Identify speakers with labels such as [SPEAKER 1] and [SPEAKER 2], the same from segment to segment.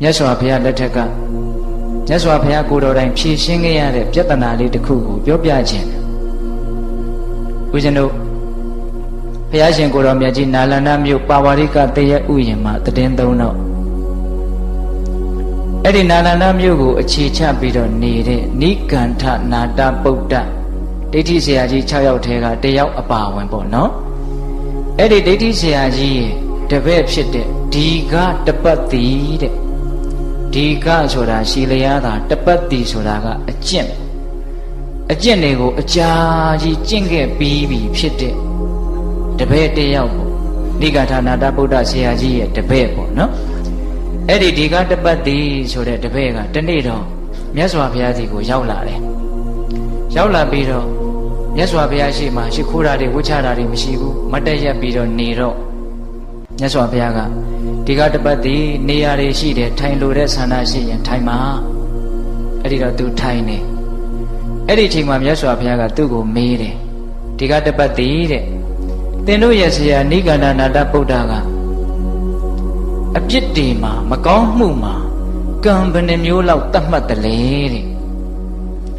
[SPEAKER 1] မြတ်စွာဘုရားလက်ထက်ကမြတ်စွာဘုရားကိုယ်တော်တိုင်ဖြည့်ရှင်းခဲ့ရတဲ့ပြဿနာလေးတစ်ခုကိုပြောပြခြင်းတယ်ဦးဇင်းတို့ဘုရားရှင်ကိုယ်တော်မြတ်ကြီးနာလန္ဒမြို့ပါဝါရိကတရက်ဥယျာဉ်မှာတည်င်းသုံးတော့အဲ့ဒီနာလန္ဒမြို့ကိုအခြေချပြီးတော့နေတဲ့နိကန္ထနာတပုဒ္ဒဒိဋ္ဌိဆရာကြီး6ယောက်ထဲကတယောက်အပါဝင်ပေါ့နော်အဲ့ဒီဒိဋ္ဌိဆရာကြီးရဲ့တပည့်ဖြစ်တဲ့ဒီကတပတ်တိတဲ့ ဒီကဆိုတာရှီလျားတာတပတ်တိဆိုတာကအကျင့်အကျင့်တွေကိုအကြာကြီးကျင့်ခဲ့ပြီးပြီဖြစ်တဲ့တပည့်တယောက်ပေါ့နိဂါဌာနာတဗုဒ္ဓဆရာကြီးရဲ့တပည့်ပေါ့နော်အဲ့ဒီဒီကတပတ်တိဆိုတဲ့တပည့်ကတနေ့တော့မြတ်စွာဘုရားကြီးကိုရောက်လာတယ်ရောက်လာပြီးတော့မြတ်စွာဘုရားရှိမှရှိခိုးတာတွေဝှချတာတွေမရှိဘူးမတ်တက်ရက်ပြီးတော့နေတော့မြတ်စွာဘုရားက ဒီကတပတ်တိနေရာတွေရှိတယ်ထိုင်လို့တဲ့ဆန္ဒရှိရင်ထိုင်ပါအဲ့ဒီတော့သူထိုင်နေအဲ့ဒီအချိန်မှာမြတ်စွာဘုရားကသူ့ကိုမေးတယ်ဒီကတပတ်တိတဲ့သင်တို့ရဲ့ဆရာနိဂန္ဓနာတပုဒ္ဒကအပြစ်တွေမှာမကောင်းမှုမှာကံဘယ်နှမျိုးလောက်တတ်မှတ်တယ်လေတဲ့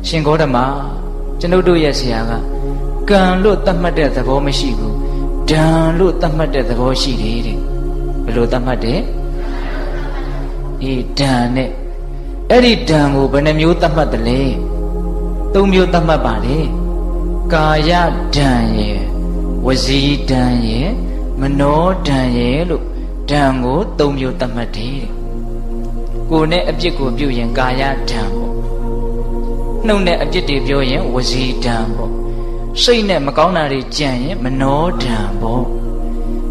[SPEAKER 1] ရှင်ဂေါတမကျွန်ုပ်တို့ရဲ့ဆရာကကံလို့တတ်မှတ်တဲ့သဘောမရှိဘူးဒံလို့တတ်မှတ်တဲ့သဘောရှိတယ်တဲ့ ဘယ်လိုတတ်မှတ်တယ်အေးဒံနဲ့အဲ့ဒီဒံကိုဘယ်နှမျိုးတတ်မှတ်တယ်လဲသုံးမျိုးတတ်မှတ်ပါလေကာယဒံရဲ့ဝစီဒံရဲ့မနောဒံရဲ့လို့ဒံကိုသုံးမျိုးတတ်မှတ်တယ်တဲ့ကိုယ်နဲ့အပြစ်ကိုပြုရင်ကာယဒံပေါ့နှုတ်နဲ့အပြစ်တွေပြောရင်ဝစီဒံပေါ့စိတ်နဲ့မကောင်းတာတွေကြံရင်မနောဒံပေါ့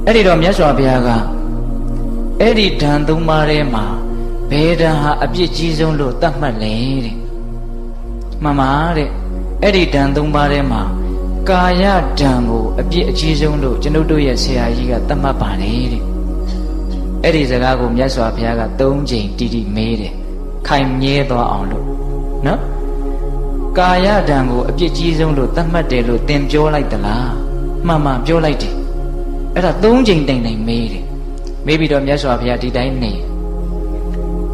[SPEAKER 1] အဲ့ဒီတော့မြတ်စွာဘုရားက အဲ့ဒီဒံသုံးပါးထဲမှာဘယ်ဒံဟာအပြစ်ကြီးဆုံးလို့သတ်မှတ်လဲတဲ့မှန်ပါတဲ့အဲ့ဒီဒံသုံးပါးထဲမှာကာယဒံကိုအပြစ်အကြီးဆုံးလို့ကျွန်ုပ်တို့ရဲ့ဆရာကြီးကသတ်မှတ်ပါတယ်တဲ့အဲ့ဒီစကားကိုမြတ်စွာဘုရားက၃ချိန်တိတိမေးတယ်ခိုင်မြဲသွားအောင်လို့နော်ကာယဒံကိုအပြစ်ကြီးဆုံးလို့သတ်မှတ်တယ်လို့သင်ပြောလိုက်သလားမှန်မှန်ပြောလိုက်တယ်အဲ့ဒါ၃ချိန်တိုင်တိုင်မေးတယ် မေးပြီးတော့မြတ်စွာဘုရားဒီတိုင်းနေ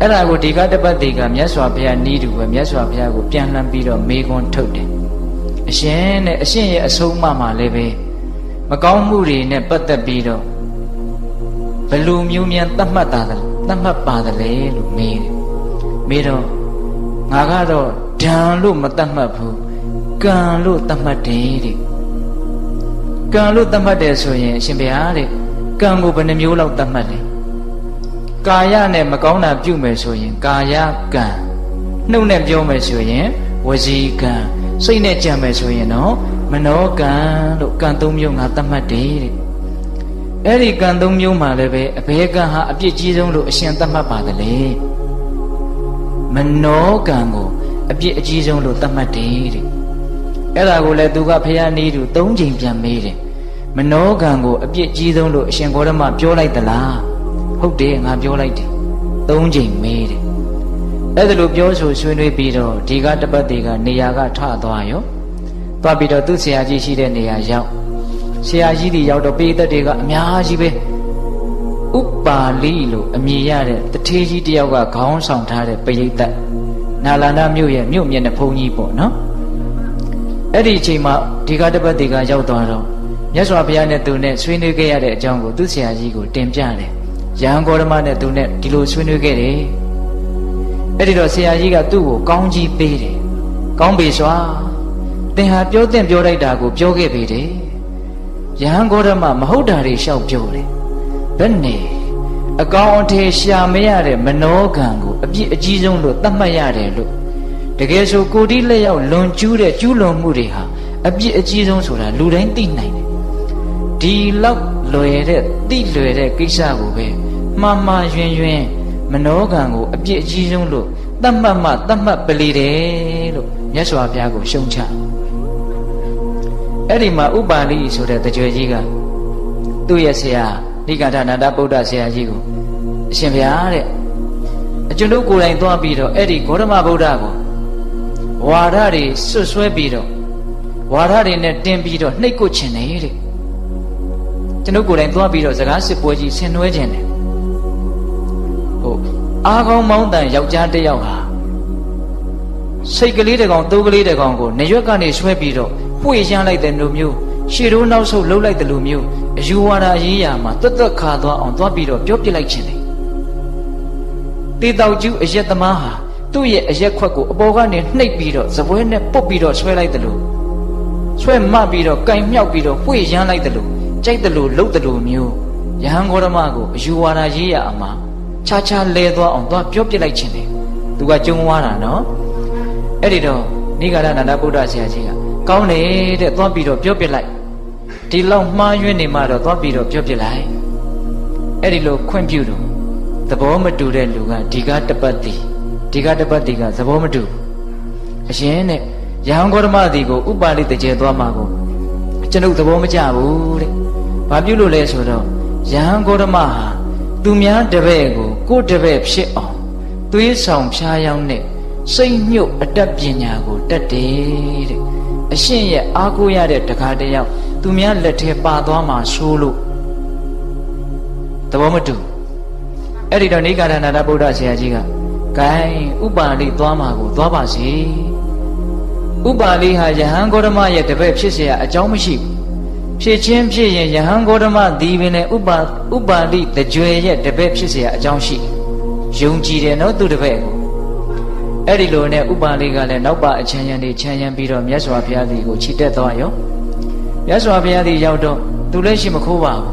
[SPEAKER 1] အဲ့ဒါကိုဒီကတပတ်တေကမြတ်စွာဘုရားနီးတူပဲမြတ်စွာဘုရားကိုပြန်လှန်ပြီးတော့မေးခွန်းထုတ်တယ်အရှင်နဲ့အရှင်ရဲ့အဆုံးအမမှာလည်းပဲမကောင်းမှုတွေနဲ့ပတ်သက်ပြီးတော့ဘယ်လိုမျိုးမြန်သတ်မှတ်တာလဲသတ်မှတ်ပါတယ်လေလို့မေးတယ်မေးတော့ငါကတော့ဒံလို့မသတ်မှတ်ဘူးကံလို့သတ်မှတ်တယ်တဲ့ကံလို့သတ်မှတ်တယ်ဆိုရင်အရှင်ဘုရားတဲ့ ကံကိုဘယ်နှမျိုးလောက်သတ်မှတ်လဲကာယနဲ့မကောင်းတာပြုမယ်ဆိုရင် ကာယကံနှုတ်နဲ့ပြောမယ်ဆိုရင်ဝစီကံစိတ်နဲ့ကြံမယ်ဆိုရင်တော့မနောကံလို့ကံသုံးမျိုးငါသတ်မှတ်တယ်တဲ့အဲ့ဒီကံသုံးမျိုးမှာလည်းပဲအဘယ်ကံဟာအပြစ်ကြီးဆုံးလို့အရှင်သတ်မှတ်ပါတယ်လေမနောကံကိုအပြစ်အကြီးဆုံးလို့သတ်မှတ်တယ်တဲ့အဲ့ဒါကိုလည်းသူကဖះနေသူ၃ချိန်ပြန်မေးတယ် မနောကံကိုအပြစ်ကြီးဆုံးလို့အရှင်ဂေါရမပြောလိုက်သလားဟုတ်တယ်ငါပြောလိုက်တယ်၃ချိန်မေးတယ်အဲ့ဒါလိုပြောဆိုဆွေးနွေးပြီးတော့ဒီကတပတ်တွေကနေရာကထသွားရောသွားပြီးတော့သူ့ဆရာကြီးရှိတဲ့နေရာရောက်ဆရာကြီးတွေရောက်တော့ပိသက်တွေကအများကြီးပဲဥပါလိလို့အမည်ရတဲ့တထေးကြီးတယောက်ကခေါင်းဆောင်ထားတဲ့ပိသက်နာလန္ဒမြို့ရဲ့မြို့မျက်နှာဖုံးကြီးပေါ့နော်အဲ့ဒီအချိန်မှာဒီကတပတ်တွေကရောက်သွားတော့ မြတ်စွာဘုရားနဲ့သူနဲ့ဆွေးနွေးခဲ့ရတဲ့အကြောင်းကိုသူ့ဆရာကြီးကိုတင်ပြတယ်ရဟန်းဂေါရမနဲ့သူနဲ့ဒီလိုဆွေးနွေးခဲ့တယ်အဲ့ဒီတော့ဆရာကြီးကသူ့ကိုကောင်းကြီးပေးတယ်ကောင်းပြီစွာသင်ဟာပြောတဲ့ပြောလိုက်တာကိုပြောခဲ့ပြီတယ်ယဟန်ဂေါရမမဟုတ်တာတွေရှောက်ပြောတယ်ဘယ်နဲ့အကောင်အထည်ရှာမရတဲ့မနောကံကိုအပြစ်အကြီးဆုံးလို့သတ်မှတ်ရတယ်လို့တကယ်ဆိုကိုတိလက်ရောက်လွန်ကျူးတဲ့ကျူးလွန်မှုတွေဟာအပြစ်အကြီးဆုံးဆိုတာလူတိုင်းသိနိုင်တယ် ဒီလောက်လွယ်တဲ့သိလွယ်တဲ့ကိစ္စကိုပဲမှားမှားယွင်းယွင်းမနောကံကိုအပြစ်အကြီးဆုံးလို့သတ်မှတ်မှသတ်မှတ်ပလေတယ်လို့မြတ်စွာဘုရားကိုရှုံချအဲ့ဒီမှာဥပါလိဆိုတဲ့တကြွကြီးကသူ့ရဲ့ဆရာနိဂန္ဓနာတဗုဒ္ဓဆရာကြီးကိုအရှင်ဘုရားတဲ့အကျွန်ုပ်ကိုယ်တိုင်သွားပြီးတော့အဲ့ဒီဂေါတမဗုဒ္ဓကိုဝါဒတွေဆွတ်ဆွဲပြီးတော့ဝါဒတွေနဲ့တင်ပြီးတော့နှိပ်ကွချင်တယ်တဲ့ ကျွန်ုပ်ကိုယ်တိုင်သွားပြီးတော့စကားစစ်ပွဲကြီးဆင်နွှဲခြင်းတယ်ဟုတ်အားကောင်းမောင်းတန်ယောက်ျားတစ်ယောက်ဟာစိတ်ကလေးတစ်ကောင်တိုးကလေးတစ်ကောင်ကိုနေရွက်ကနေဆွဲပြီးတော့ပွေရမ်းလိုက်တဲ့လူမျိုးရှေတို့နောက်ဆုတ်လှုပ်လိုက်တဲ့လူမျိုးအယူဝါဒရေးရာမှာတွတ်တွတ်ခါသွားအောင်သွားပြီးတော့ပြောပြလိုက်ခြင်းလေတေတောက်ကျူးအရက်သမားဟာသူ့ရဲ့အရက်ခွက်ကိုအပေါ်ကနေနှိပ်ပြီးတော့ဇပွဲနဲ့ပုတ်ပြီးတော့ဆွဲလိုက်တယ်လို့ဆွဲမပြီးတော့ကင်မြောက်ပြီးတော့ပွေရမ်းလိုက်တယ်လို့ ကြိုက်တယ်လို့လှုပ်တယ်လို့မျိုးယဟန်ဂေါရမကိုအယူဝါဒရေးရာအမှာခြားခြားလဲသွားအောင်သွားပြောပြလိုက်ခြင်းလေသူကကြုံသွားတာနော်အဲ့ဒီတော့နိဂါရနန္ဒဗုဒ္ဓဆရာကြီးကကောင်းတယ်တဲ့သွားပြီးတော့ပြောပြလိုက်ဒီလောက်မှားယွင်းနေမှတော့သွားပြီးတော့ပြောပြလိုက်အဲ့ဒီလိုခွင့်ပြုတော့သဘောမတူတဲ့လူကဒီကတပတ်တိဒီကတပတ်တိကသဘောမတူအရင်နဲ့ရဟန်းဂေါရမတိကိုဥပါလိတကျေသွားမှာကိုကျွန်ုပ်သဘောမကျဘူးတဲ့ ဘာပြုလို့လဲဆိုတော့ရဟန်းဂေါရမဟာသူများတပည့်ကိုကိုယ်တပည့်ဖြစ်အောင်သွေးဆောင်ဖြားယောင်းနဲ့စိတ်ညှို့အတတ်ပညာကိုတတ်တယ်တဲ့အရှင်ရဲ့အားကိုးရတဲ့တခါတယောက်သူများလက်ထဲပါသွားမှာဆိုးလို့သဘောမတူအဲ့ဒီတော့နေကာရဏဗုဒ္ဓဆရာကြီးကဂိုင်းဥပါလိသွားမှာကိုသွားပါစေဥပါလိဟာယဟန်ဂေါရမရဲ့တပည့်ဖြစ်เสียအကြောင်းမရှိဘူး ဖြစ်ချင်းဖြစ်ရင်ယဟန်ဂေါရမဒီပင်နဲ့ဥပါဥပါလိတကြွယ်ရဲ့တပည့်ဖြစ်เสียအကြောင်းရှိယုံကြည်တယ်နော်သူတပည့်ကိုအဲ့ဒီလိုနဲ့ဥပါလိကလည်းနောက်ပါအချမ်းရံနေချမ်းရံပြီးတော့မြတ်စွာဘုရားသည်ကိုခြိတက်သွားရောမြတ်စွာဘုရားသည်ရောက်တော့သူလည်းရှိမခိုးပါဘူး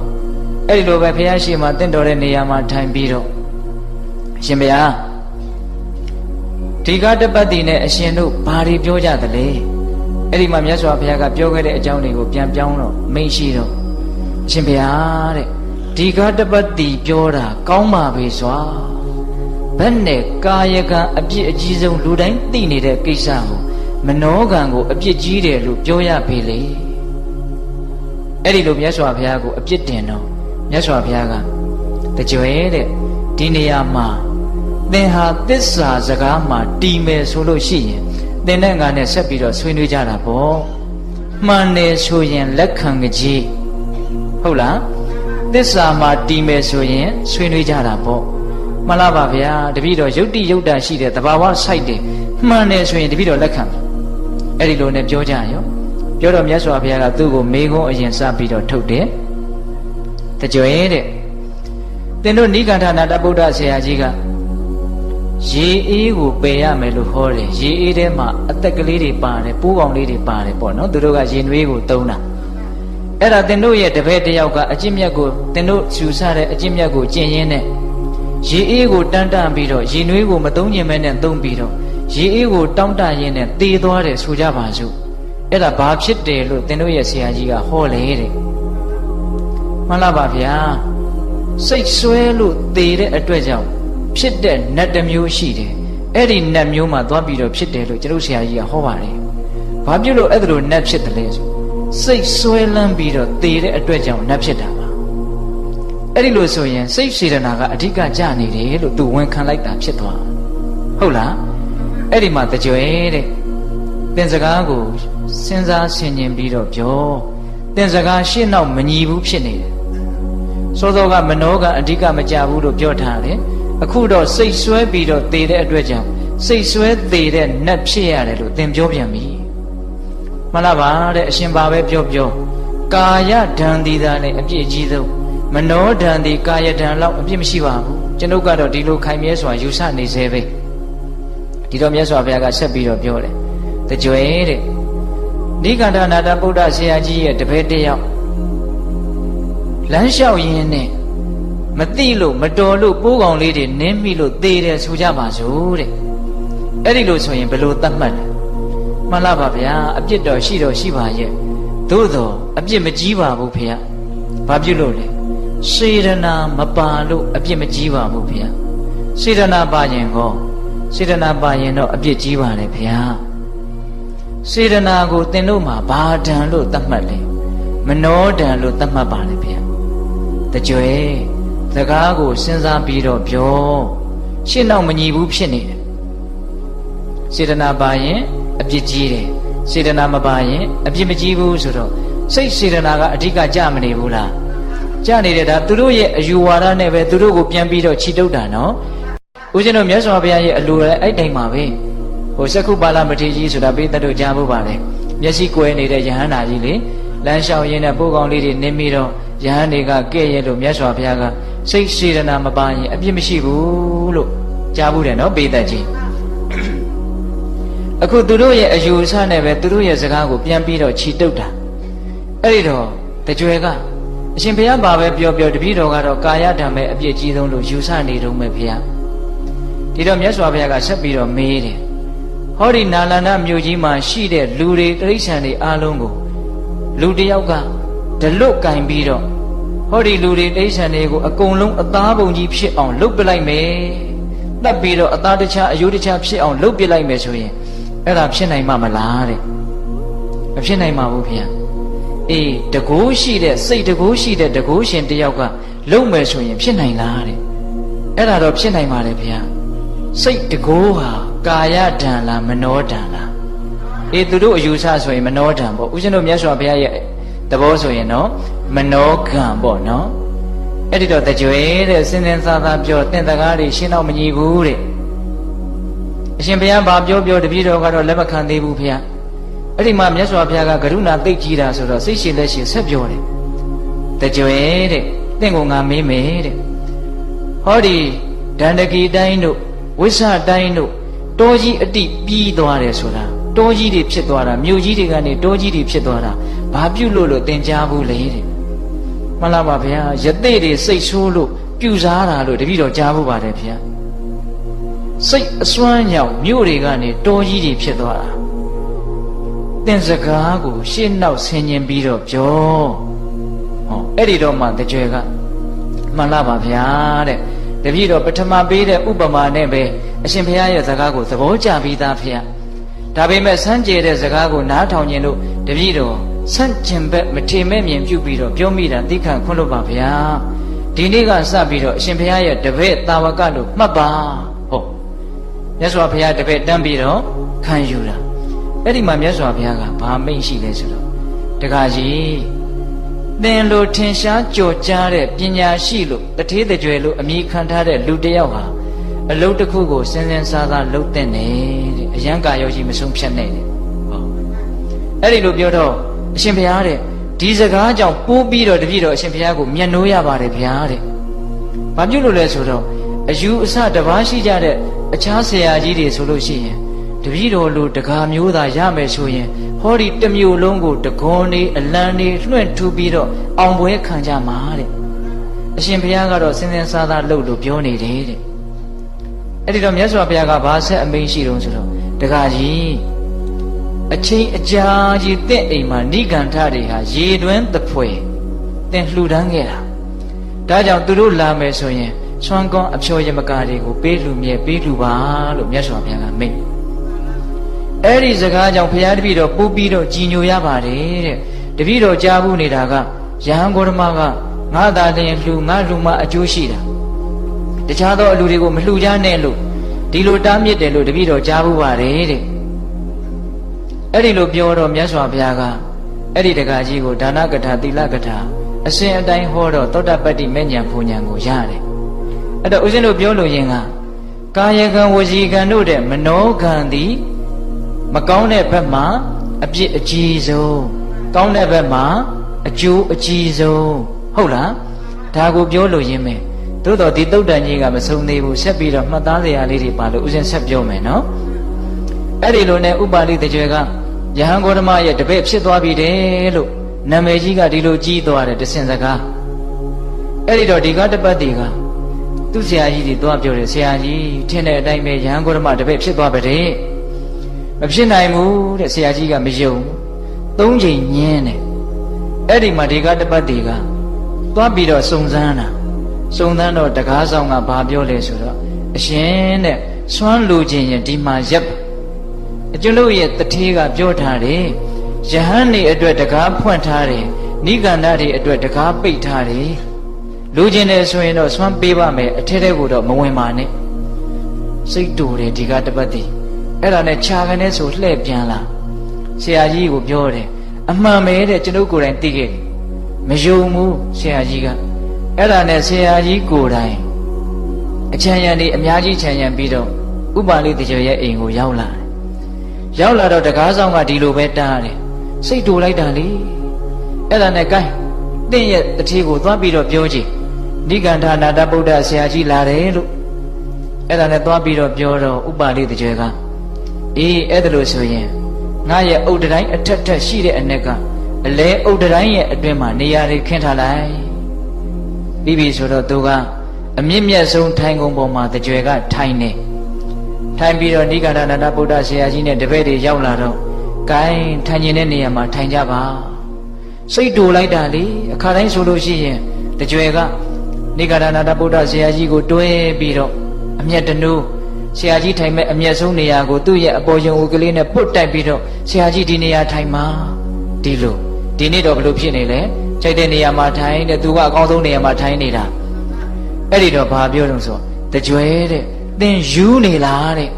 [SPEAKER 1] အဲ့ဒီလိုပဲဘုရားရှိမှတင့်တော်တဲ့နေရာမှာထိုင်ပြီးတော့အရှင်ဘုရားဒီကတပတ်တိနဲ့အရှင်တို့ဘာတွေပြောကြသလဲ အဲ့ဒီမှာမြတ်စွာဘုရားကပြောခဲ့တဲ့အကြောင်းတွေကိုပြန်ပြောင်းတော့မိန့်ရှိတော့အရှင်ဘုရားတဲ့ဒီကတပတ်တိပြောတာကောင်းပါပဲစွာဘယ်နဲ့ကာယကံအပြစ်အကြီးဆုံးလူတိုင်းသိနေတဲ့ကိစ္စကိုမနောကံကိုအပြစ်ကြီးတယ်လို့ပြောရပေလေအဲ့ဒီလိုမြတ်စွာဘုရားကိုအပြစ်တင်တော့မြတ်စွာဘုရားကတကြွယ်တဲ့ဒီနေရာမှာသင်ဟာသစ္စာစကားမှာတီမယ်ဆိုလို့ရှိရင် သင်နဲ့ငါနဲ့ဆက်ပြီးတော့ဆွေးနွေးကြတာပေါ့မှန်တယ်ဆိုရင်လက်ခံကြည်ဟုတ်လားသစ္စာမှာတီမယ်ဆိုရင်ဆွေးနွေးကြတာပေါ့မှန်လားပါဗျာတပည့်တော်ယုတ်တိယုတ်တာရှိတဲ့တဘာဝစိုက်တယ်မှန်တယ်ဆိုရင်တပည့်တော်လက်ခံအဲ့ဒီလိုနဲ့ပြောကြရောပြောတော့မြတ်စွာဘုရားကသူ့ကိုမေခွန်းအရင်စပြီးတော့ထုတ်တယ်တကြွယ်တဲ့သင်တို့နိဂန္ဓနာတဗုဒ္ဓဆရာကြီးက ရေအေးကိုပယ်ရမယ်လို့ဟောတယ်ရေအေးထဲမှာအသက်ကလေးတွေပါတယ်ပိုးကောင်လေးတွေပါတယ်ပေါ့နော်သူတို့ကရေနွေးကိုတုံးတာအဲ့ဒါသင်တို့ရဲ့တပည့်တယောက်ကအကျင့်မြတ်ကိုသင်တို့ယူဆတဲ့အကျင့်မြတ်ကိုကျင့်ရင်းနဲ့ရေအေးကိုတန်းတန်းပြီးတော့ရေနွေးကိုမတုံးကျင်မဲနဲ့တုံးပြီးတော့ရေအေးကိုတောင်းတရင်းနဲ့တေးသွားတယ်ဆိုကြပါစို့အဲ့ဒါဘာဖြစ်တယ်လို့သင်တို့ရဲ့ဆရာကြီးကဟောလေတဲ့မှန်လားပါဗျာစိတ်ဆွဲလို့သေတဲ့အတွက်ကြောင့် ဖြစ်တဲ့နတ်တစ်မျိုးရှိတယ်အဲ့ဒီနတ်မျိုးမှာသွားပြီးတော့ဖြစ်တယ်လို့ကျွန်တော်ဆရာကြီးကဟောပါတယ်ဘာဖြစ်လို့အဲ့ဒါလိုနတ်ဖြစ်တယ်လဲဆိုစိတ်ဆွဲလန်းပြီးတော့သေတဲ့အတွက်ကြောင့်နတ်ဖြစ်တာပါအဲ့ဒီလိုဆိုရင်စိတ်စေတနာကအဓိကကြနေတယ်လို့သူဝန်ခံလိုက်တာဖြစ်သွားဟုတ်လားအဲ့ဒီမှာတကြွယ်တဲ့သင်စကားကိုစဉ်းစားဆင်ခြင်ပြီးတော့ပြောသင်စကားရှင်းတော့မညီဘူးဖြစ်နေတယ်စောစောကမနောကအဓိကမကြဘူးလို့ပြောထားတယ် အခုတော့စိတ်ဆွဲပြီးတော့သေတဲ့အတွက်ကြောင့်စိတ်ဆွဲသေတဲ့နတ်ဖြစ်ရတယ်လို့သင်ပြောပြန်ပြီမှန်လားပါတဲ့အရှင်ဘာပဲပြောပြောကာယဒံဒီတာနဲ့အပြည့်အကြီးဆုံးမနောဒံဒီကာယဒံလောက်အပြည့်မရှိပါဘူးကျွန်ုပ်ကတော့ဒီလိုခိုင်မြဲစွာယူဆနေသေးပဲဒီတော့မြတ်စွာဘုရားကဆက်ပြီးတော့ပြောတယ်တကြွယ်တဲ့နိကန္ဒနာတဗုဒ္ဓဆရာကြီးရဲ့တပည့်တယောက်လမ်းလျှောက်ရင်းနဲ့ မသိလို့မတော်လို့ပိုးကောင်လေးတွေနင်းမိလို့သေတယ်ဆိုကြပါစို့တဲ့အဲ့ဒီလိုဆိုရင်ဘယ်လိုသတ်မှတ်လဲမှန်လားပါဗျာအပြစ်တော်ရှိတော်ရှိပါရဲ့သို့တော်အပြစ်မကြီးပါဘူးဖေ။ဘာဖြစ်လို့လဲစေရနာမပါလို့အပြစ်မကြီးပါဘူးဖေ။စေရနာပါရင်ဟောစေရနာပါရင်တော့အပြစ်ကြီးပါတယ်ဖေ။စေရနာကိုသင်တို့မှာဘာဒံလို့သတ်မှတ်လဲမနောဒံလို့သတ်မှတ်ပါတယ်ဖေ။တကြွယ် စကားကိုစဉ်းစားပြီးတော့ပြောရှင်းတော့မညီဘူးဖြစ်နေတယ်စေတနာပါရင်အပြစ်ကြီးတယ်စေတနာမပါရင်အပြစ်မကြီးဘူးဆိုတော့စိတ်စေတနာကအဓိကကြမနေဘူးလားကြနေတယ်ဒါသူတို့ရဲ့အယူဝါဒနဲ့ပဲသူတို့ကိုပြန်ပြီးတော့ခြိတုပ်တာနော်ဦးဇင်းတို့မြတ်စွာဘုရားရဲ့အလိုလည်းအဲ့တိုင်းပါပဲဟိုစက္ခုပါဠမထေရကြီးဆိုတာပိဿတို့ကြားဖို့ပါတယ်မျက်စိကွယ်နေတဲ့ယဟန္တာကြီးလေလမ်းလျှောက်ရင်းနဲ့ပိုးကောင်လေးတွေနင်းပြီးတော့ယဟန်တွေကကဲ့ရဲ့လို့မြတ်စွာဘုရားက စိတ်စေတနာမပါရင်အပြစ်မရှိဘူးလို့ကြားဘူးတယ်နော်ပိဿကြီးအခုသူတို့ရဲ့အယူအဆနဲ့ပဲသူတို့ရဲ့စကားကိုပြန်ပြီးတော့ခြိတုပ်တာအဲ့ဒီတော့တကြွယ်ကအရှင်ဘုရားပါပဲပြောပြောတပည့်တော်ကတော့ကာယဓမ္မရဲ့အပြစ်ကြီးဆုံးလို့ယူဆနေတုံးပဲဘုရားဒီတော့မြတ်စွာဘုရားကဆက်ပြီးတော့မေးတယ်ဟောဒီနာလန္ဒမြို့ကြီးမှာရှိတဲ့လူတွေတိရစ္ဆာန်တွေအားလုံးကိုလူတစ်ယောက်ကဒလွတ်ကင်ပြီးတော့ ဟောဒီလူတွေတိရစ္ဆာန်တွေကိုအကုန်လုံးအသားပုံကြီးဖြစ်အောင်လုပ်ပလိုက်မယ်တတ်ပြီးတော့အသားတခြားအယိုးတခြားဖြစ်အောင်လုပ်ပလိုက်မယ်ဆိုရင်အဲ့ဒါဖြစ်နိုင်မှာမလားတဲ့မဖြစ်နိုင်ပါဘူးဗျာအေးတကိုးရှိတဲ့စိတ်တကိုးရှိတဲ့တကိုးရှင်တယောက်ကလုံမယ်ဆိုရင်ဖြစ်နိုင်လားတဲ့အဲ့ဒါတော့ဖြစ်နိုင်ပါတယ်ဗျာစိတ်တကိုးဟာကာယဒံလားမနောဒံလားအေးသူတို့အယူဆဆိုရင်မနောဒံပေါ့ဦးဇင်းတို့မြတ်စွာဘုရားရဲ့ သဘောဆိုရင်နော်မနောကံပေါ့နော်အဲ့ဒီတော့တကြွယ်တဲ့စင်စင်စားစားပြောတင့်တကားတွေရှင်းတော့မညီဘူးတဲ့အရှင်ဘုရားဘာပြောပြောတပည့်တော်ကတော့လက်မခံသေးဘူးဘုရားအဲ့ဒီမှာမြတ်စွာဘုရားကကရုဏာသိတ်ကြီးတာဆိုတော့စိတ်ရှိလက်ရှိဆက်ပြောတယ်တကြွယ်တဲ့တင့်ကိုငါမေးမယ်တဲ့ဟောဒီဒန္တကီတိုင်းတို့ဝိဆတိုင်းတို့တောကြီးအတိပြီးသွားတယ်ဆိုတာတောကြီးတွေဖြစ်သွားတာမြို့ကြီးတွေကနေတောကြီးတွေဖြစ်သွားတာ ဘာပြုလို့လို့သင်ကြားဘူးလေတဲ့မှန်လားပါဗျာယသိတွေစိတ်ဆိုးလို့ပြူစားတာလို့တပည့်တော်ကြားဖို့ပါတယ်ဗျာစိတ်အစွမ်းကြောင့်မြို့တွေကနေတောကြီးတွေဖြစ်သွားတာသင်စကားကိုရှေ့နောက်ဆင်ញင်ပြီးတော့ပြောဟောအဲ့ဒီတော့မှတကြွယ်ကမှန်လားပါဗျာတဲ့တပည့်တော်ပထမပေးတဲ့ဥပမာနဲ့ပဲအရှင်ဘုရားရဲ့စကားကိုသဘောကျပြီးသားဖေ။ဒါပေမဲ့စမ်းကြဲတဲ့စကားကိုနားထောင်ခြင်းလို့တပည့်တော် ဆန့်ကျင်ဘက်မထေမဲ့မြင်ပြုပြီးတော့ပြောမိတာသိခံခွင့်လို့ပါဗျာ။ဒီနေ့ကစပြီးတော့အရှင်ဘုရားရဲ့တပည့်တာဝကလို့မှတ်ပါ။ဟုတ်။မြတ်စွာဘုရားတပည့်တန်းပြီးတော့ခံယူတာ။အဲ့ဒီမှာမြတ်စွာဘုရားကဘာမိန့်ရှိလဲဆိုတော့တခါကြီးသင်လိုထင်ရှားကြော်ကြားတဲ့ပညာရှိလို့တထေးတကြွယ်လို့အမိခံထားတဲ့လူတစ်ယောက်ဟာအလုတ်တစ်ခုကိုစင်စင်စားစားလှုပ်တဲ့နဲ့တဲ့အရန်ကာယောကြီးမဆုံးဖြတ်နဲ့တဲ့ဟောအဲ့ဒီလိုပြောတော့ အရှင်ဘုရားတဲ့ဒီစကားကြောင့်ပိုးပြီးတော့တပြည့်တော့အရှင်ဘုရားကိုမျက်နှိုးရပါတယ်ဗျာတဲ့ဘာပြုလို့လဲဆိုတော့အယူအဆတပါးရှိကြတဲ့အခြားဆရာကြီးတွေဆိုလို့ရှိရင်တပည့်တော်လိုတကာမျိုးသာရမယ်ဆိုရင်ဟောဒီတမျိုးလုံးကိုတကွန်နေအလံနေလွှင့်ထူပြီးတော့အောင်ပွဲခံကြမှာတဲ့အရှင်ဘုရားကတော့စင်စင်စားစားလှုပ်လို့ပြောနေတယ်တဲ့အဲ့ဒီတော့မြတ်စွာဘုရားကဘာဆက်အမိန့်ရှိတုံးဆိုတော့တကာကြီး အချိန်အကြာကြီးတင့်အိမ်မှာဏိဂန္ဓတွေဟာရေတွင်းသဖွယ်တင်လှူဒန်းခဲ့တာဒါကြောင့်သူတို့လာမယ်ဆိုရင်ဆွမ်းကွန်အဖျော်ရမကာတွေကိုပေးလှူမြဲပေးလှူပါလို့မြတ်စွာဘုရားကမိန့်အဲ့ဒီစကားကြောင့်ဘုရားတပည့်တော်ပူပြီးတော့ကြည်ညိုရပါတယ်တဲ့တပည့်တော်ကြားဘူးနေတာကယဟန်ဂေါရမကငါသာလျင်လှူငါလှူမှအကျိုးရှိတာတခြားသောအလူတွေကိုမလှူကြနဲ့လို့ဒီလိုတားမြစ်တယ်လို့တပည့်တော်ကြားဘူးပါတယ်တဲ့ အဲ့ဒီလိုပြောတော့မြတ်စွာဘုရားကအဲ့ဒီတကာကြီးကိုဒါနကထာသီလကထာအစဉ်အတိုင်းဟောတော့သောတပတ္တိမေညာဘုံညာကိုရတယ်အဲ့တော့ဦးဇင်းတို့ပြောလို့ရင်ကကာယကံဝစီကံတို့တဲ့မနောကံသည်မကောင်းတဲ့ဘက်မှာအပြစ်အကြီးဆုံးကောင်းတဲ့ဘက်မှာအကျိုးအကြီးဆုံးဟုတ်လားဒါကိုပြောလို့ရင်းမယ်သို့တော်ဒီတုတ်တန်ကြီးကမဆုံးသေးဘူးဆက်ပြီးတော့မှတ်သားစရာလေးတွေပါလို့ဦးဇင်းဆက်ပြောမယ်နော် အဲ့ဒီလိုနဲ့ဥပါလိတကြွယ်ကယဟန်ဂေါတမရဲ့တပည့်ဖြစ်သွားပြီတဲ့လို့နာမည်ကြီးကဒီလိုကြီးသွားတယ်တစင်စကားအဲ့ဒီတော့ဒီကတပတ်တီကသူ့ဆရာကြီးတွေသွားပြောတယ်ဆရာကြီးထင်တဲ့အတိုင်းပဲယဟန်ဂေါတမတပည့်ဖြစ်သွားပါတဲ့မဖြစ်နိုင်ဘူးတဲ့ဆရာကြီးကမယုံသုံးချိန်ညင်းတယ်အဲ့ဒီမှာဒီကတပတ်တီကသွားပြီးတော့စုံစမ်းတာစုံစမ်းတော့တကားဆောင်ကဘာပြောလဲဆိုတော့အရှင်တဲ့စွမ်းလူခြင်းရင်ဒီမှာရပ် အကျွလို့ရဲ့တထေးကပြောထားတယ်ယဟန်နေအတွက်တကားဖွင့်ထားတယ်နိဂန္ဓတွေအတွက်တကားပိတ်ထားတယ်လူခြင်းတယ်ဆိုရင်တော့စွမ်းပေးပါမယ်အထက်ထဲကိုတော့မဝင်ပါနဲ့စိတ်တူတယ်ဒီကတပတ်တီအဲ့ဒါနဲ့ခြာကနေဆိုလှဲ့ပြန်လာဆရာကြီးကိုပြောတယ်အမှန်ပဲတဲ့ကျွန်ုပ်ကိုယ်တိုင်သိခဲ့တယ်မယုံဘူးဆရာကြီးကအဲ့ဒါနဲ့ဆရာကြီးကိုယ်တိုင်အချမ်းရံနေအများကြီးချမ်းရံပြီးတော့ဥပါလိတကြွရဲ့အိမ်ကိုရောက်လာတယ် ရောက်လာတော့တကားဆောင်ကဒီလိုပဲတားတယ်စိတ်တူလိုက်တာလေအဲ့ဒါနဲ့ကိုင်းတင့်ရဲ့တတိကိုသွားပြီးတော့ပြောကြည့်နိဂန္ဓနာတဗုဒ္ဓဆရာကြီးလာတယ်လို့အဲ့ဒါနဲ့သွားပြီးတော့ပြောတော့ဥပါလိတကြွကအေးအဲ့ဒါလို့ဆိုရင်ငါရဲ့အုတ်တိုင်းအထက်ထက်ရှိတဲ့အ ਨੇ ကအလဲအုတ်တိုင်းရဲ့အတွင်းမှာနေရာတွေခင်းထားလိုက်ပြီးပြီဆိုတော့သူကအမြင့်မြတ်ဆုံးထိုင်ကုန်ပေါ်မှာတကြွကထိုင်နေ ထိုင်ပြီးတော့နိဂန္ဓနာတဗုဒ္ဓဆရာကြီးနဲ့တပည့်တွေရောက်လာတော့ဂိုင်းထိုင်နေတဲ့နေရာမှာထိုင်ကြပါစိတ်တူလိုက်တာလေအခါတိုင်းဆိုလို့ရှိရင်တကြွကနိဂန္ဓနာတဗုဒ္ဓဆရာကြီးကိုတွဲပြီးတော့အမျက်တနူးဆရာကြီးထိုင်မဲ့အမျက်ဆုံးနေရာကိုသူ့ရဲ့အပေါ်ယုံဦးကလေးနဲ့ပုတ်တိုက်ပြီးတော့ဆရာကြီးဒီနေရာထိုင်မှာဒီလိုဒီနေ့တော့ဘလို့ဖြစ်နေလဲကြိုက်တဲ့နေရာမှာထိုင်တဲ့သူကအကောင်းဆုံးနေရာမှာထိုင်နေတာအဲ့ဒီတော့ဘာပြောတော့ဆိုတကြွတဲ့ သင်ယူနေလားတဲ့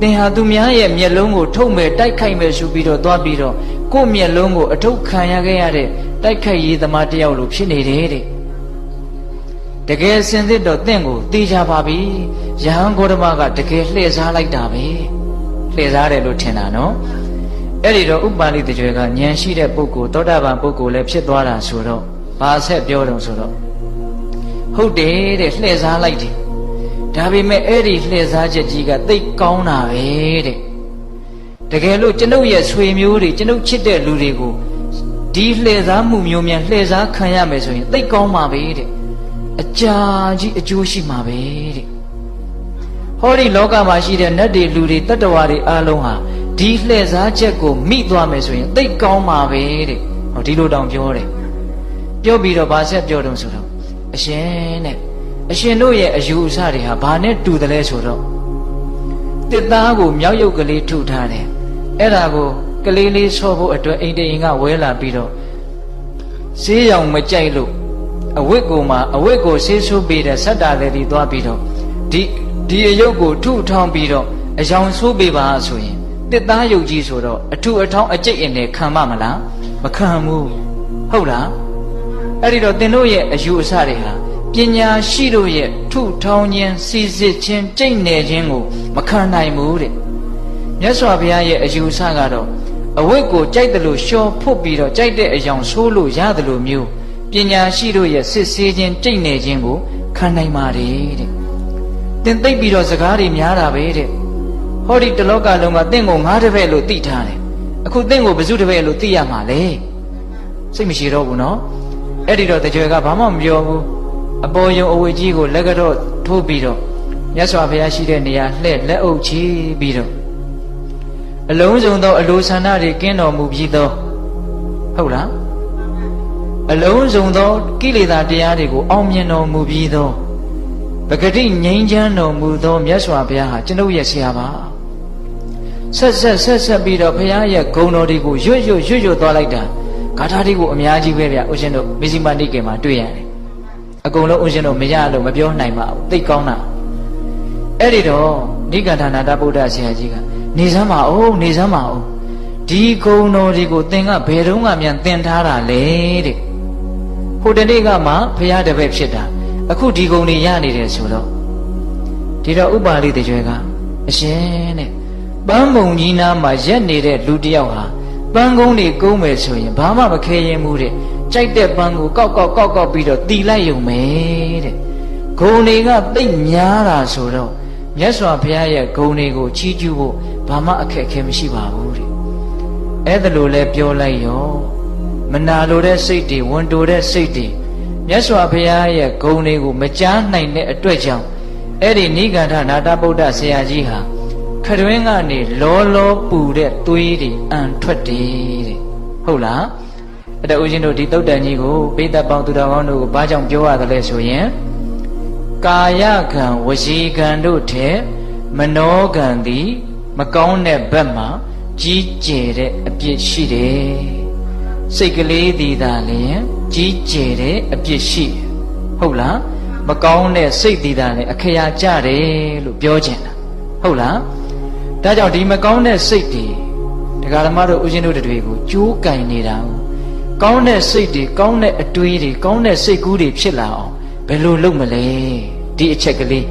[SPEAKER 1] သင်ဟာသူများရဲ့မျက်လုံးကိုထုတ်မဲ့တိုက်ခိုက်မဲ့ရှုပြီးတော့သွားပြီးတော့ကိုယ့်မျက်လုံးကိုအထုတ်ခံရခဲ့ရတဲ့တိုက်ခိုက်ရေးသမားတယောက်လိုဖြစ်နေတယ်တဲ့တကယ်စင်စစ်တော့တင့်ကိုသိကြပါပြီယဟန်ဂေါတမကတကယ်လှည့်စားလိုက်တာပဲလှည့်စားတယ်လို့ထင်တာနော်အဲ့ဒီတော့ဥပ္ပါလိတကြွယ်ကဉာဏ်ရှိတဲ့ပုဂ္ဂိုလ်သောတာပန်ပုဂ္ဂိုလ်လည်းဖြစ်သွားတာဆိုတော့ဘာဆက်ပြောတော့ဆိုတော့ဟုတ်တယ်တဲ့လှည့်စားလိုက်တယ် ဒါပေမဲ့အဲ့ဒီလှည့်စားချက်ကြီးကသိကောင်းတာပဲတဲ့တကယ်လို့ကျွန်ုပ်ရဲ့ဆွေမျိုးတွေကျွန်ုပ်ချစ်တဲ့လူတွေကိုဒီလှည့်စားမှုမျိုးများလှည့်စားခံရမယ်ဆိုရင်သိကောင်းပါပဲတဲ့အကြာကြီးအကျိုးရှိမှာပဲတဲ့ဟောဒီလောကမှာရှိတဲ့နတ်တွေလူတွေတတ္တဝါတွေအားလုံးဟာဒီလှည့်စားချက်ကိုမိသွားမယ်ဆိုရင်သိကောင်းပါပဲတဲ့ဟောဒီလိုတောင်ပြောတယ်ပြောပြီးတော့ဗာဆက်ပြောတော့ဆိုတော့အရှင်တဲ့ အရှင်တို့ရဲ့အယူအဆတွေဟာဘာနဲ့တူတယ်လဲဆိုတော့တစ်သားကိုမြောက်ရုပ်ကလေးထုထားတယ်အဲ့ဒါကိုကလေးလေးဆော့ဖို့အတွက်အိမ်တိန်ကဝဲလာပြီးတော့ဈေးရောင်မကြိုက်လို့အဝတ်ကိုမှအဝတ်ကိုဆေးဆိုးပေးတဲ့ဆက်တာလည်းဒီသွားပြီးတော့ဒီဒီအယုတ်ကိုထုထောင်းပြီးတော့အယောင်ဆိုးပေးပါဆိုရင်တစ်သားယုတ်ကြီးဆိုတော့အထုအထောင်းအကျိတ်အနယ်ခံမမလားမခံဘူးဟုတ်လားအဲ့ဒီတော့သင်တို့ရဲ့အယူအဆတွေဟာ ပညာရှိတို့ရဲ့ထုထောင်းခြင်းစီစစ်ခြင်းကြိတ်နယ်ခြင်းကိုမခံနိုင်ဘူးတဲ့မြတ်စွာဘုရားရဲ့အယူအဆကတော့အဝတ်ကိုကြိုက်တယ်လို့လျှော်ဖုတ်ပြီးတော့ကြိုက်တဲ့အယောင်ဆိုးလို့ရတယ်လို့မျိုးပညာရှိတို့ရဲ့စစ်ဆေးခြင်းကြိတ်နယ်ခြင်းကိုခံနိုင်ပါတယ်တဲ့သင်သိပ်ပြီးတော့စကားတွေများတာပဲတဲ့ဟောဒီတလောကလုံးကသင်ကိုငါးတပည့်လို့သိထားတယ်အခုသင်ကိုဘယ်သူတပည့်လို့သိရမှာလဲစိတ်မရှိတော့ဘူးနော်အဲ့ဒီတော့တကြွယ်ကဘာမှမပြောဘူး အပေါ်ယုံအဝေကြီးကိုလက်ကတော့ထိုးပြီးတော့မြတ်စွာဘုရားရှိတဲ့နေရာလှဲ့လက်အုပ်ချီပြီးတော့အလုံးစုံသော အလိုဆန္ဒတွေကင်းတော်မူပြီးသောဟုတ်လားအလုံးစုံသောကိလေသာတရားတွေကိုအောင်မြင်တော်မူပြီးသောပဂတိငြိမ်းချမ်းတော်မူသောမြတ်စွာဘုရားဟာကျွန်ုပ်ရဲ့ဆရာပါဆက်ဆက်ဆက်ဆက်ပြီးတော့ဘုရားရဲ့ဂုဏ်တော်တွေကိုရွတ်ရွတ်ရွတ်ရွတ်သွားလိုက်တာဂါထာတွေကိုအများကြီးပဲဗျဦးရှင်တို့မေဇိမနိကေမှာတွေ့ရတယ် အကုန်လုံးဦးရှင်တို့မရလို့မပြောနိုင်ပါဘူးသိကောင်းတာအဲ့ဒီတော့နိဂန္ဓနာတဗုဒ္ဓဆရာကြီးကနေစမ်းပါအောင်နေစမ်းပါအောင်ဒီဂုဏ်တော်တွေကိုသင်ကဘယ်တော့မှမြန်သင်ထားတာလေတဲ့ဟိုတနေ့ကမှဘုရားတပည့်ဖြစ်တာအခုဒီဂုဏ်တွေရနေတယ်ဆိုတော့ဒီတော့ဥပါလိတကြွယ်ကအရှင်တဲ့ပန်းမုံကြီးနားမှာရက်နေတဲ့လူတယောက်ဟာပန်းကုန်းတွေကုန်းမယ်ဆိုရင်ဘာမှမခဲရင်မှုတဲ့ ကြိုက်တဲ့ပန်းကိုကောက်ကောက်ကောက်ကောက်ပြီးတော့တီလိုက်ရုံပဲတဲ့ဂုံတွေကသိပ်များတာဆိုတော့မြတ်စွာဘုရားရဲ့ဂုံတွေကိုချီးကျူးဖို့ဘာမှအခက်အခဲမရှိပါဘူးတဲ့အဲ့ဒါလိုလဲပြောလိုက်ရောမနာလိုတဲ့စိတ်တွေဝန်တိုတဲ့စိတ်တွေမြတ်စွာဘုရားရဲ့ဂုံတွေကိုမကြားနိုင်တဲ့အတွက်ကြောင့်အဲ့ဒီနိဂန္ဓနာတဗုဒ္ဓဆရာကြီးဟာခရွင်းကနေလောလောပူတဲ့သွေးတွေအန်ထွက်တယ်တဲ့ဟုတ်လား အဲ့ဒါဦးဇင်းတို့ဒီတုတ်တန်ကြီးကိုပိဿပေါင်းသူတော်ကောင်းတို့ကိုဘာကြောင့်ပြောရတယ်လဲဆိုရင်ကာယကံဝစီကံတို့ထဲမနောကံသည်မကောင်းတဲ့ဘက်မှာကြီးကျယ်တဲ့အပြစ်ရှိတယ်စိတ်ကလေးသည်သာလျင်ကြီးကျယ်တဲ့အပြစ်ရှိဟုတ်လားမကောင်းတဲ့စိတ်သည်သာလျင်အခရာကြတယ်လို့ပြောချင်တာဟုတ်လားဒါကြောင့်ဒီမကောင်းတဲ့စိတ်တွေဒကာဓမ္မတို့ဦးဇင်းတို့တွေကိုကြိုးကင်နေတာ ကောင်းတဲ့စိတ်တွေကောင်းတဲ့အတွေးတွေကောင်းတဲ့စိတ်ကူးတွေဖြစ်လာအောင်ဘယ်လိုလုပ်မလဲဒီအချက်ကလေး